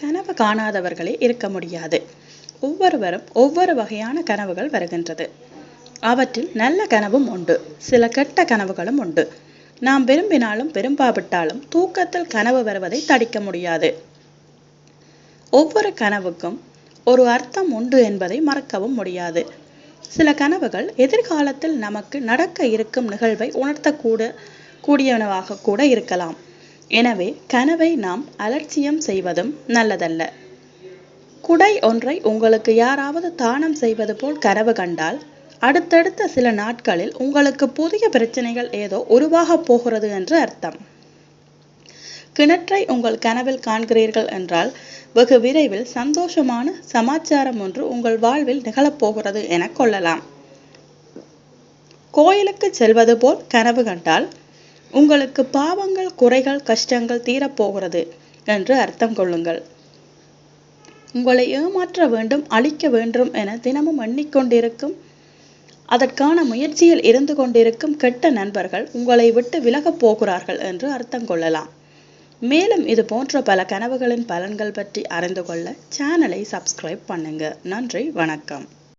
கனவு காணாதவர்களே இருக்க முடியாது. ஒவ்வொருவரும் ஒவ்வொரு வகையான கனவுகள் வருகின்றது. அவற்றில் நல்ல கனவும் உண்டு. சில கெட்ட கனவுகளும் உண்டு. நாம் விரும்பினாலும் விரும்பாவிட்டாலும் தூக்கத்தில் கனவு வருவதை தடுக்க முடியாது. ஒவ்வொரு கனவுக்கும் ஒரு அர்த்தம் உண்டு என்பதை மறக்கவும் முடியாது. சில கனவுகள் எதிர்காலத்தில் நமக்கு நடக்க இருக்கும் நிகழ்வை உணர்த்தக்கூட கூடியனவாக கூட இருக்கலாம். எனவே கனவை நாம் அலட்சியம் செய்வதும் நல்லதல்ல. குடை ஒன்றை உங்களுக்கு யாராவது தானம் செய்வது போல் கனவு கண்டால் அடுத்தடுத்த சில நாட்களில் உங்களுக்கு புதிய பிரச்சனைகள் ஏதோ உருவாகப் போகிறது என்று அர்த்தம். கிணற்றை உங்கள் கனவில் காண்கிறீர்கள் என்றால் வெகு விரைவில் சந்தோஷமான சமாச்சாரம் ஒன்று உங்கள் வாழ்வில் நிகழப்போகிறது என கொள்ளலாம். கோயிலுக்கு செல்வது போல் கனவு கண்டால் உங்களுக்கு பாவங்கள் குறைகள் கஷ்டங்கள் தீரப்போகிறது என்று அர்த்தம் கொள்ளுங்கள். உங்களை ஏமாற்ற வேண்டும் அழிக்க வேண்டும் என தினமும் எண்ணிக்கொண்டிருக்கும் அதற்கான முயற்சியில் இருந்து கொண்டிருக்கும் கெட்ட நண்பர்கள் உங்களை விட்டு விலகப் போகிறார்கள் என்று அர்த்தம் கொள்ளலாம். மேலும் இது போன்ற பல கனவுகளின் பலன்கள் பற்றி அறிந்து கொள்ள சேனலை சப்ஸ்கிரைப் பண்ணுங்க. நன்றி வணக்கம்.